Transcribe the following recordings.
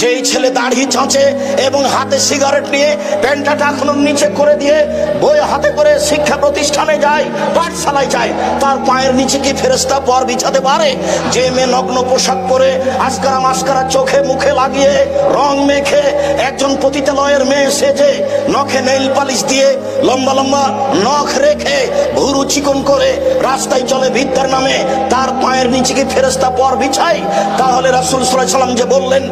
যেই ছেলে দাড়ি চাঁচে এবং হাতে সিগারেট নিয়ে প্যান্টটা টাকানোর নিচে করে দিয়ে বই হাতে করে শিক্ষা প্রতিষ্ঠানে যায়, পাঠশালায় যায়, তার পায়ের নিচে কি ফেরেস্তা পর বিছাতে পারে? যে মেয়ে নগ্ন পোশাক পরে আস্কারা মাস্কারা চোখে মুখে লাগিয়ে, রং মেখে একজন পতিতালয়ের মেয়ে সেজে, নখে নেইল পালিশ দিয়ে লম্বা লম্বা নখ রেখে ভুরু চিকন করে রাস্তায় চলে বিদ্যার নামে, তার পায়ের নিচে কি ফেরেস্তা পর বিছায়? তাহলে রাসুল সাল্লাম যে বললেন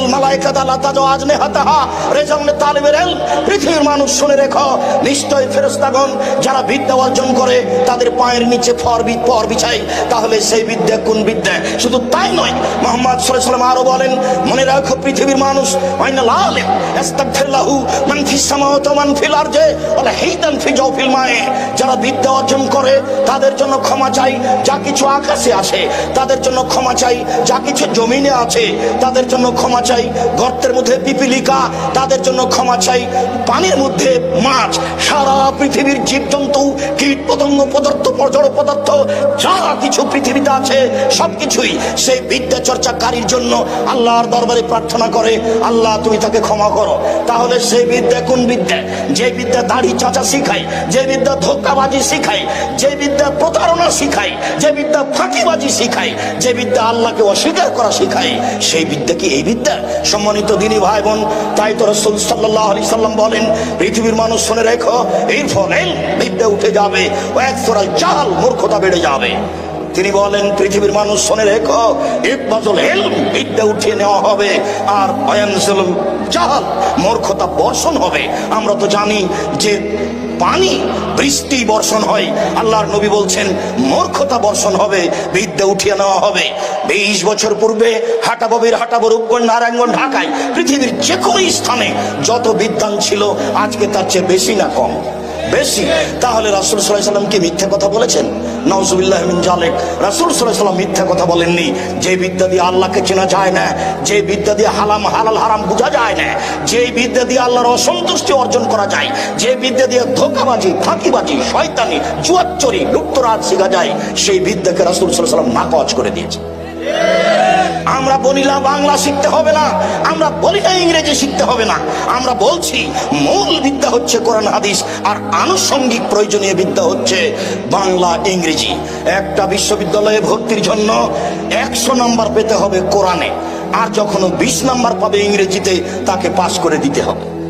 আইনাল মালাইকাতা লা তাজওয়াজনে হাতাহা রেজামনে তালিবের ইলম পৃথিবীর মানুষ শুনে রেখো। নিশ্চয় ফেরেশতাগণ যারা বিদ্যা অর্জন করে, তাদের পায়ের নিচে ফর পর বিছায় তাহলে সেই বিদ্যা কোন বিদ্যা? শুধু তাই নয়, মোহাম্মদ সাল্লাম আরও বলেন, মনে রাখো পৃথিবীর মানুষ আইনাল আলিম ইস্তাগফিরলাহু মান ফিস সামাওয়াতি ওয়া মান ফিল আরজে, ওয়ালা হিদান ফি জাওফিল মায়ে। যারা বিদ্যা অর্জন করে, তাদের জন্য ক্ষমা চাই, যা কিছু আকাশে আছে তাদের জন্য ক্ষমা চাই, যা কিছু জমিনে আছে, তাদের জন্য ক্ষমা চাই গর্তের মধ্যে পিপিলিকা, তাদের জন্য ক্ষমা চাই, পানির মধ্যে মাছ, সারা পৃথিবীর জীবজন্তু কীট পতঙ্গ পদার্থ জড় পদার্থ, যা কিছু পৃথিবীতে আছে, সবকিছুই সেই বিদ্যা চর্চাকারীর জন্য আল্লাহর দরবারে প্রার্থনা করে, আল্লাহ তুমি তাকে ক্ষমা করো। তাহলে সেই বিদ্যা কোন বিদ্যা? যে বিদ্যা দাড়ি চাচা শিখায়, যে বিদ্যা ধোকাবাজি শিখায়, যে বিদ্যা প্রতারণা শিখায়, যে বিদ্যা ফাঁকিবাজি শিখায়, যে বিদ্যা আল্লাহকে অস্বীকার করা শিখায়, সেই বিদ্যা কি এই বিদ্যা? সম্মানিত দিনী ভাই বোন তাই তো রসুল সাল্লাহ আলি সাল্লাম বলেন, পৃথিবীর মানুষ শুনে রেখো, এর ফলে বিদ্যা উঠে যাবে ও এক ফোরাল চাল মূর্খতা বেড়ে যাবে। তিনি বলেন, পৃথিবীর মানুষ শুনে রেখো ইকবাজুল ইলম বিদ্যা উঠিয়ে নেওয়া হবে আর অয়ানসুল জাহাল মূর্খতা বর্ষণ হবে। আমরা তো জানি যে পানি বৃষ্টি বর্ষণ হয়, আল্লাহর নবী বলছেন, মূর্খতা বর্ষণ হবে বিদ্যা উঠিয়ে নেওয়া হবে। বিশ বছর পূর্বে হাটাববির হাটাবো রূপগঞ্জ নারায়ণগঞ্জ ঢাকায় পৃথিবীর যে কোনো স্থানে যত বিদ্যান ছিল, আজকে তার চেয়ে বেশি না কম। বেশি। তাহলে রাসুল সাল্লাহ সাল্লাম কি মিথ্যা কথা বলেছেন? নওজুবিল্লাহ জালেক রাসুল সাল্লাহ সাল্লাম মিথ্যা কথা বলেননি। যে বিদ্যা দিয়ে আল্লাহকে চেনা যায় না, যে বিদ্যা দিয়ে হালাম, হালাল, হারাম বোঝা যায় না, যে বিদ্যা দিয়ে আল্লাহর অসন্তুষ্টি অর্জন করা যায়, যে বিদ্যা দিয়ে ধোকাবাজি, ফাঁকিবাজি, শয়তানি, জুয়াচ্চরি লুপ্তরাজ শেখা যায়, সেই বিদ্যাকে রাসুল সাল্লাহ সাল্লাম নাকচ করে দিয়েছে। আমরা বলি না বাংলা শিখতে হবে না। আমরা বলি না ইংরেজি শিখতে হবে না। আমরা বলছি, মূল বিদ্যা হচ্ছে কোরআন, হাদিস, আর আনুষঙ্গিক প্রয়োজনীয় বিদ্যা হচ্ছে বাংলা, ইংরেজি। একটা বিশ্ববিদ্যালয়ে ভর্তির জন্য একশো নাম্বার পেতে হবে কোরআনে। আর যখন বিশ নাম্বার পাবে ইংরেজিতে, তাকে পাস করে দিতে হবে।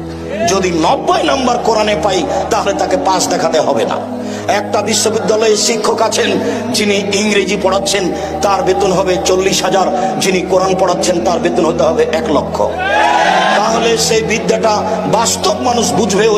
যদি নব্বই নম্বর কোরআনে পাই, তাহলে তাকে পাস দেখাতে হবে না। একটা বিশ্ববিদ্যালয়ে শিক্ষক আছেন যিনি ইংরেজি পড়াচ্ছেন, তার বেতন হবে চল্লিশ হাজার। যিনি কোরআন পড়াচ্ছেন, তার বেতন হতে হবে এক লক্ষ। তাহলে সেই বিদ্যাটা বাস্তব মানুষ বুঝবে ও